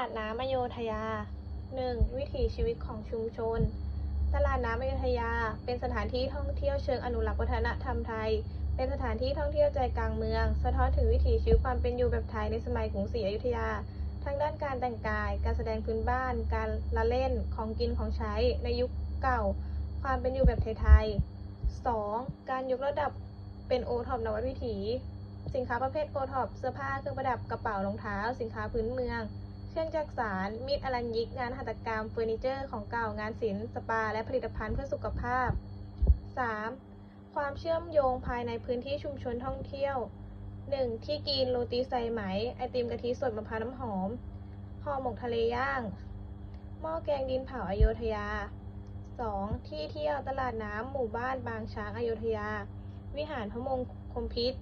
าดน้ำอโยธยา 1. วิถีชีวิตของชุมชน ตลาดน้ำอโยธยา เป็นสถานที่ท่องเที่ยวเชิงอนุรักษ์วัฒนธรรมไทย เป็นสถานที่ท่องเที่ยวใจกลางเมือง สะท้อนถึงวิถีชีวิตความเป็นอยู่แบบไทยในสมัยกรุงศรีอยุธยา ทั้งด้านการแต่งกาย การแสดงพื้นบ้าน การละเล่น ของกินของใช้ ในยุคเก่า ความเป็นอยู่แบบไทยๆ 2. การยกระดับเป็นโอท็อปนวัตวิถี สินค้าประเภทโอท็อปเสื้อผ้าเครื่องประดับกระเป๋ารองเท้า สินค้าพื้นเมือง เครื่องจักสานมีดอลัญยิก งานหัตถกรรมเฟอร์นิเจอร์ของเก่างานศิลป์สปา และผลิตภัณฑ์เพื่อสุขภาพ 3. ความเชื่อมโยงภายในพื้นที่ชุมชนท่องเที่ยว 1. ที่กินโรตีใส่ไหม ไอติมกะทิสดมะพร้าวน้ำหอมห่อหมกทะเลย่าง หม้อแกงดินเผาอโยธยา 2. ที่เที่ยวตลาดน้ำหมู่บ้านบางช้างอโยธยา วิหารพระมงคมพิษ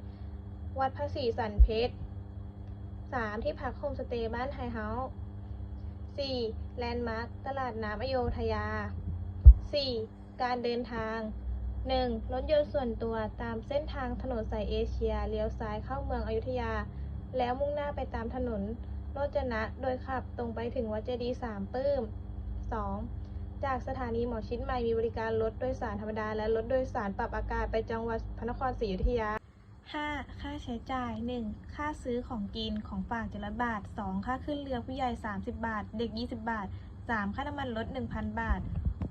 วัดพระศรีสันเพชร 3. ที่พักโฮมสเตย์บ้านไฮเฮาส์ 4. แลนด์มาร์คตลาดน้ำอโยธยา 4. การเดินทาง 1. รถยนต์ส่วนตัวตามเส้นทางถนนสายเอเชีย เลี้ยวซ้ายเข้าเมืองอยุธยา แล้วมุ่งหน้าไปตามถนนโรจนะ โดยขับตรงไปถึงวัดเจดีย์สามปื้ม 2. จากสถานีหมอชิดใหม่มีบริการรถโดยสารธรรมดา และรถโดยสารปรับอากาศไปจังหวัดพระนครศรีอยุธยา 5. ค่าใช้จ่าย 1. ค่าซื้อของกินของฝาก700บาท 2. ค่าขึ้นเรือผู้ใหญ่ 30 บาท เด็ก 20 บาท 3. ค่าน้ำมันรถ1,000 บาท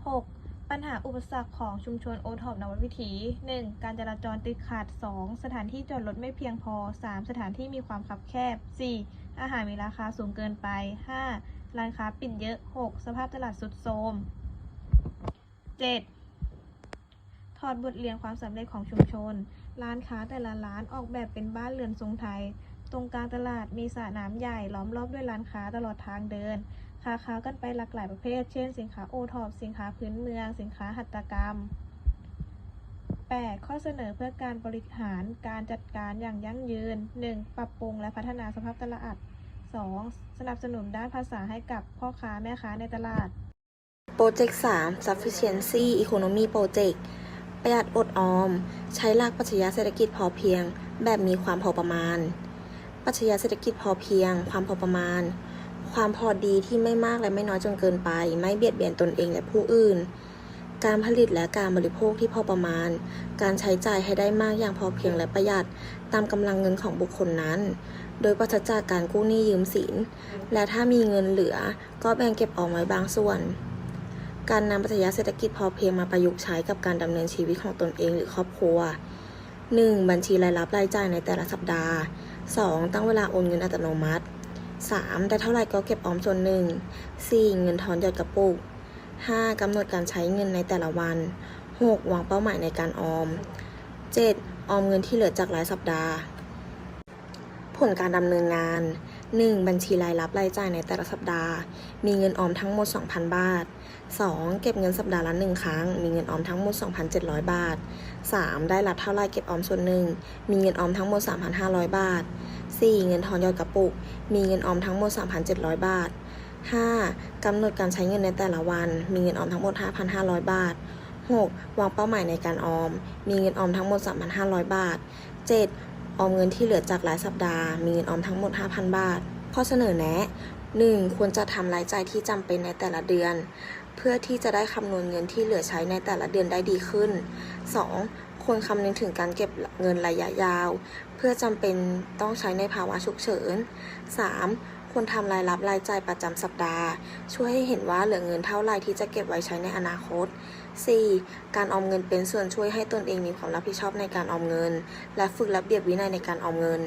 6. ปัญหาอุปสรรคของชุมชนโอท็อปนวัตวิถี 1. การจราจรติดขัด 2. สถานที่จอดรถไม่เพียงพอ 3. สถานที่มีความคับแคบ 4. อาหารมีราคาสูงเกินไป 5. ร้านค้าปิดเยอะ 6. สภาพตลาดสุดโทรม 7. ถอดบทเรียนความสำเร็จของชุมชน ร้านค้าแต่ละร้านออกแบบเป็นบ้านเรือนทรงไทย ตรงกลางตลาดมีสระน้ำใหญ่ล้อมรอบด้วยร้านค้าตลอดทางเดินค้าค้ากันไปหลากหลายประเภท เช่น สินค้าโอทอปสินค้าพื้นเมือง สินค้าหัตถกรรม 8. ข้อเสนอเพื่อการบริหารการจัดการอย่างยั่งยืน 1. ปรับปรุงและพัฒนาสภาพตลาด 2. สนับสนุนด้านภาษาให้กับพ่อค้าแม่ค้าในตลาด โปรเจกต์ 3 Sufficiency Economy Project ประหยัดอดออม ใช้หลักปรัชญาเศรษฐกิจพอเพียง แบบมีความพอประมาณ ปรัชญาเศรษฐกิจพอเพียง ความพอประมาณ ความพอดีที่ไม่มากและไม่น้อยจนเกินไป ไม่เบียดเบียนตนเองและผู้อื่น การผลิตและการบริโภคที่พอประมาณ การใช้จ่ายให้ได้มากอย่างพอเพียงและประหยัดตามกำลังเงินของบุคคลนั้น โดยปราศจากการกู้หนี้ยืมสิน และถ้ามีเงินเหลือ ก็แบ่งเก็บออมไว้บางส่วน การนำปรัชญาเศรษฐกิจพอเพียงมาประยุกต์ใช้กับการดำเนินชีวิตของตนเองหรือครอบครัว 1. บัญชีรายรับรายจ่ายในแต่ละสัปดาห์ 2. ตั้งเวลาโอนเงินอัตโนมัติ 3. ได้เท่าไหร่ก็เก็บออมส่วนหนึ่ง 4. เงินทอนหยอดกระปุก 5. กำหนดการใช้เงินในแต่ละวัน 6. วางเป้าหมายในการออม 7. ออมเงินที่เหลือจากรายสัปดาห์ ผลการดำเนินงาน 1. บัญชีรายรับรายจ่ายในแต่ละสัปดาห์ มีเงินออมทั้งหมด 2,000 บาท 2. เก็บเงินสัปดาห์ละ1ครั้ง มีเงินออมทั้งหมด 2,700 บาท 3. ได้รับเท่าไรเก็บออมส่วนหนึ่ง มีเงินออมทั้งหมด 3,500 บาท 4. เงินทอนยอดกระปุก มีเงินออมทั้งหมด 3,700 บาท 5. กำหนดการใช้เงินในแต่ละวัน มีเงินออมทั้งหมด 5,500 บาท 6. วางเป้าหมายในการออม มีเงินออมทั้งหมด 3,500 บาท 7. ออมเงินที่เหลือจากรายสัปดาห์มีเงินออมทั้งหมด 5,000 บาท ข้อเสนอแนะ 1. ควรจะทำรายจ่ายที่จำเป็นในแต่ละเดือน เพื่อที่จะได้คำนวณเงินที่เหลือใช้ในแต่ละเดือนได้ดีขึ้น 2. ควรคำนึงถึงการเก็บเงินระยะยาว เพื่อจำเป็นต้องใช้ในภาวะฉุกเฉิน 3. ควรทำรายรับรายจ่ายประจำสัปดาห์ ช่วยให้เห็นว่าเหลือเงินเท่าไรที่จะเก็บไว้ใช้ในอนาคต 4. การออมเงินเป็นส่วนช่วยให้ตนเองมีความรับผิดชอบในการออมเงิน และฝึกระเบียบวินัยในการออมเงิน